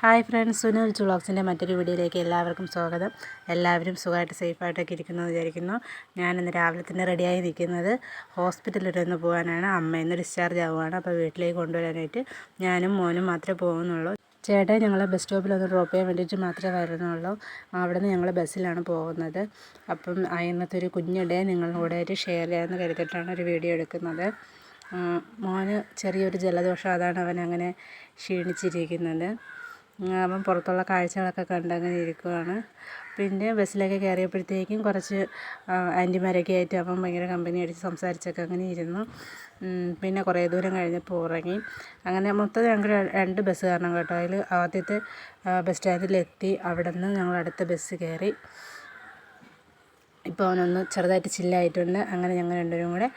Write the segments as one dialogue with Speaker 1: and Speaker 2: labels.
Speaker 1: Hi friends Sunil ചുളോക്സിന്റെ മറ്റൊരു വീഡിയോയിലേക്ക് എല്ലാവർക്കും സ്വാഗതം. എല്ലാവരും സുഖമായിട്ട് സേഫായിട്ടൊക്കെ ഇരിക്കുന്നു വിചാരിക്കുന്നു. ഞാനിന്ന് രാവിലെ തന്നെ റെഡിയായി നിൽക്കുന്നത് ഹോസ്പിറ്റലിൽ ഒന്ന് പോകാനാണ്. അമ്മ ഇന്ന് ഡിസ്ചാർജ് ആവുകയാണ്. അപ്പോൾ വീട്ടിലേക്ക് കൊണ്ടുവരാനായിട്ട് ഞാനും മോനും മാത്രമേ പോകുന്നുള്ളൂ. ചേട്ടൻ ഞങ്ങളെ ബസ് സ്റ്റോപ്പിൽ ഒന്ന് ഡ്രോപ്പ് ചെയ്യാൻ വേണ്ടിയിട്ട് മാത്രമേ വരുന്നുള്ളൂ. അവിടെ നിന്ന് ഞങ്ങൾ ബസ്സിലാണ് പോകുന്നത്. അപ്പം ഇന്നത്തെ ഒരു കുഞ്ഞിടെ നിങ്ങളുടെ കൂടെ ഒരു ഷെയർ ചെയ്യാമെന്ന് കരുതിയിട്ടാണ് ഒരു വീഡിയോ എടുക്കുന്നത്. മോന് ചെറിയൊരു ജലദോഷം. അതാണ് അവൻ അങ്ങനെ ക്ഷീണിച്ചിരിക്കുന്നത്. അവൻ പുറത്തുള്ള കാഴ്ചകളൊക്കെ കണ്ട് അങ്ങനെ ഇരിക്കുവാണ്. പിന്നെ ബസ്സിലൊക്കെ കയറിയപ്പോഴത്തേക്കും കുറച്ച് ആന്റിമാരൊക്കെ ആയിട്ട് അപ്പം ഭയങ്കര കമ്പനി അടിച്ച് സംസാരിച്ചൊക്കെ അങ്ങനെ ഇരുന്നു. പിന്നെ കുറേ ദൂരം കഴിഞ്ഞപ്പോൾ ഉറങ്ങി. അങ്ങനെ മൊത്തം ഞങ്ങൾ രണ്ട് ബസ് കാരണം കേട്ടോ. അതിൽ ആദ്യത്തെ ബസ് സ്റ്റാൻഡിലെത്തി. അവിടെ നിന്ന് ഞങ്ങൾ അടുത്ത ബസ് കയറി. ഇപ്പോൾ അവനൊന്ന് ചെറുതായിട്ട് ചില്ലായിട്ടുണ്ട് അങ്ങനെ ഞങ്ങൾ രണ്ടുപേരും കൂടെ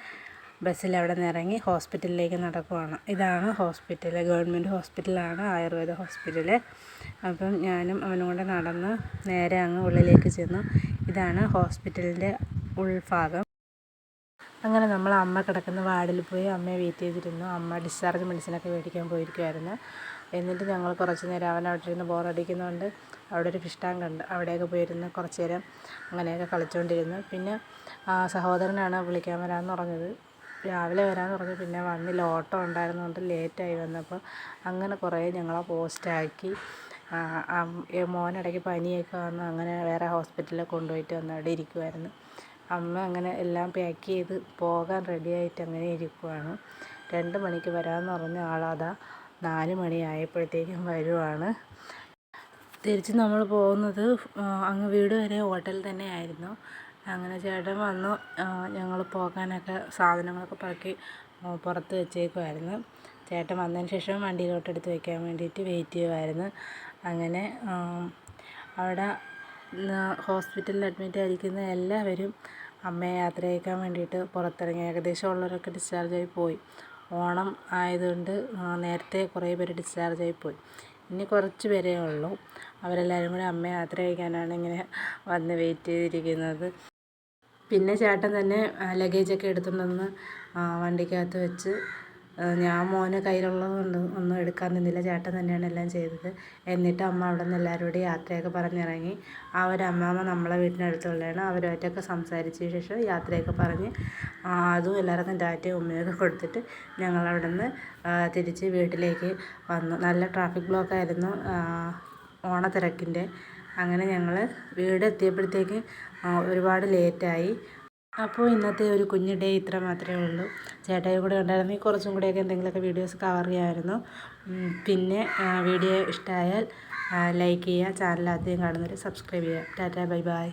Speaker 1: ബസ്സിൽ അവിടെ നിന്ന് ഇറങ്ങി ഹോസ്പിറ്റലിലേക്ക് നടക്കുവാണ്. ഇതാണ് ഹോസ്പിറ്റൽ ഗവൺമെന്റ് ഹോസ്പിറ്റലാണ് ആയുർവേദ ഹോസ്പിറ്റൽ അപ്പം ഞാനും അവനും കൂടെ നടന്ന് നേരെ അങ്ങ് ഉള്ളിലേക്ക് ചെന്നു. ഇതാണ് ഹോസ്പിറ്റലിന്റെ ഉൾഭാഗം. അങ്ങനെ നമ്മൾ അമ്മ കിടക്കുന്ന വാർഡിൽ പോയി അമ്മയെ വെയിറ്റ് ചെയ്തിരുന്നു. അമ്മ ഡിസ്ചാർജ് മെഡിസിനൊക്കെ മേടിക്കാൻ പോയിരിക്കുമായിരുന്നു എന്നിട്ട് ഞങ്ങൾ കുറച്ച് നേരം അവൻ അവിടെ ഇരുന്ന് ബോറടിക്കുന്നതുകൊണ്ട് അവിടെ ഒരു ഫിഷ് ടാങ്ക് ഉണ്ട്. അവിടെയൊക്കെ പോയിരുന്ന് കുറച്ച് നേരം അങ്ങനെയൊക്കെ കളിച്ചുകൊണ്ടിരുന്നു. പിന്നെ സഹോദരനാണ് വിളിക്കാൻ വരാമെന്ന് പറഞ്ഞത്. രാവിലെ വരാമെന്ന് പറഞ്ഞു പിന്നെ വന്നില്ല. ഓട്ടോ ഉണ്ടായിരുന്നതുകൊണ്ട് ലേറ്റായി വന്നപ്പോൾ അങ്ങനെ കുറേ ഞങ്ങളെ പോസ്റ്റാക്കി. മോനിടയ്ക്ക് പനിയൊക്കെ വന്ന് അങ്ങനെ വേറെ ഹോസ്പിറ്റലിൽ കൊണ്ടുപോയിട്ട് വന്ന് അവിടെ ഇരിക്കുമായിരുന്നു അമ്മ അങ്ങനെ എല്ലാം പാക്ക് ചെയ്ത് പോകാൻ റെഡിയായിട്ട് അങ്ങനെ ഇരിക്കുവാണ്. രണ്ട് മണിക്ക് വരാമെന്ന് പറഞ്ഞ ആളതാ നാല് മണിയായപ്പോഴത്തേക്കും വരുവാണ്. തിരിച്ച് നമ്മൾ പോകുന്നത് അങ്ങ് വീട് വരെ ഹോട്ടൽ തന്നെയായിരുന്നു അങ്ങനെ ചേട്ടൻ വന്നു. ഞങ്ങൾ പോകാനൊക്കെ സാധനങ്ങളൊക്കെ പറക്കി പുറത്ത് വെച്ചേക്കുമായിരുന്നു ചേട്ടൻ വന്നതിന് ശേഷം വണ്ടിയിലോട്ട് എടുത്ത് വെക്കാൻ വേണ്ടിയിട്ട് വെയിറ്റ് ചെയ്യുമായിരുന്നു അങ്ങനെ അവിടെ ഹോസ്പിറ്റലിൽ അഡ്മിറ്റ് ആയിരിക്കുന്ന എല്ലാവരും അമ്മയെ യാത്രയയക്കാൻ വേണ്ടിയിട്ട് പുറത്തിറങ്ങി. ഏകദേശം ഉള്ളവരൊക്കെ ഡിസ്ചാർജായി പോയി. ഓണം ആയതുകൊണ്ട് നേരത്തെ കുറേ പേര് ഡിസ്ചാർജായി പോയി. ഇനി കുറച്ച് പേരേ ഉള്ളൂ. അവരെല്ലാവരും കൂടി അമ്മയെ യാത്ര അയക്കാനാണ് ഇങ്ങനെ വന്ന് വെയിറ്റ് ചെയ്തിരിക്കുന്നത്. പിന്നെ ചേട്ടൻ തന്നെ ലഗേജൊക്കെ എടുത്തുകൊണ്ട് വന്ന് വണ്ടിക്കകത്ത് വെച്ച് ഞാൻ മോന് കയ്യിലുള്ളത് കൊണ്ട് ഒന്നും എടുക്കാൻ നിന്നില്ല. ചേട്ടൻ തന്നെയാണ് എല്ലാം ചെയ്തത്. എന്നിട്ട് അമ്മ അവിടെ നിന്ന് എല്ലാവരോടും യാത്രയൊക്കെ പറഞ്ഞിറങ്ങി. ആ ഒരു അമ്മാമ്മ നമ്മളെ വീട്ടിനടുത്തുള്ളതാണ്. അവരുമായിട്ടൊക്കെ സംസാരിച്ച ശേഷം യാത്രയൊക്കെ പറഞ്ഞ് അതും എല്ലാവർക്കും ഡാറ്റയും ഉമ്മയൊക്കെ കൊടുത്തിട്ട് ഞങ്ങൾ അവിടെ നിന്ന് തിരിച്ച് വീട്ടിലേക്ക് വന്നു. നല്ല ട്രാഫിക് ബ്ലോക്കായിരുന്നു ഓണത്തിരക്കിന്റെ. അങ്ങനെ ഞങ്ങൾ വീട് എത്തിയപ്പോഴത്തേക്ക് ഒരുപാട് ലേറ്റായി അപ്പോൾ ഇന്നത്തെ ഒരു കുഞ്ഞു ഡേ ഇത്ര മാത്രമേ ഉള്ളൂ. ചേട്ടായി കൂടെ ഉണ്ടായിരുന്നെങ്കിൽ കുറച്ചും കൂടെയൊക്കെ എന്തെങ്കിലുമൊക്കെ വീഡിയോസ് കവർ ചെയ്യാമായിരുന്നു. പിന്നെ വീഡിയോ ഇഷ്ടമായാൽ ലൈക്ക് ചെയ്യുക ചാനൽ ആദ്യം കാണുന്നവർ സബ്സ്ക്രൈബ് ചെയ്യുക. Tata bye bye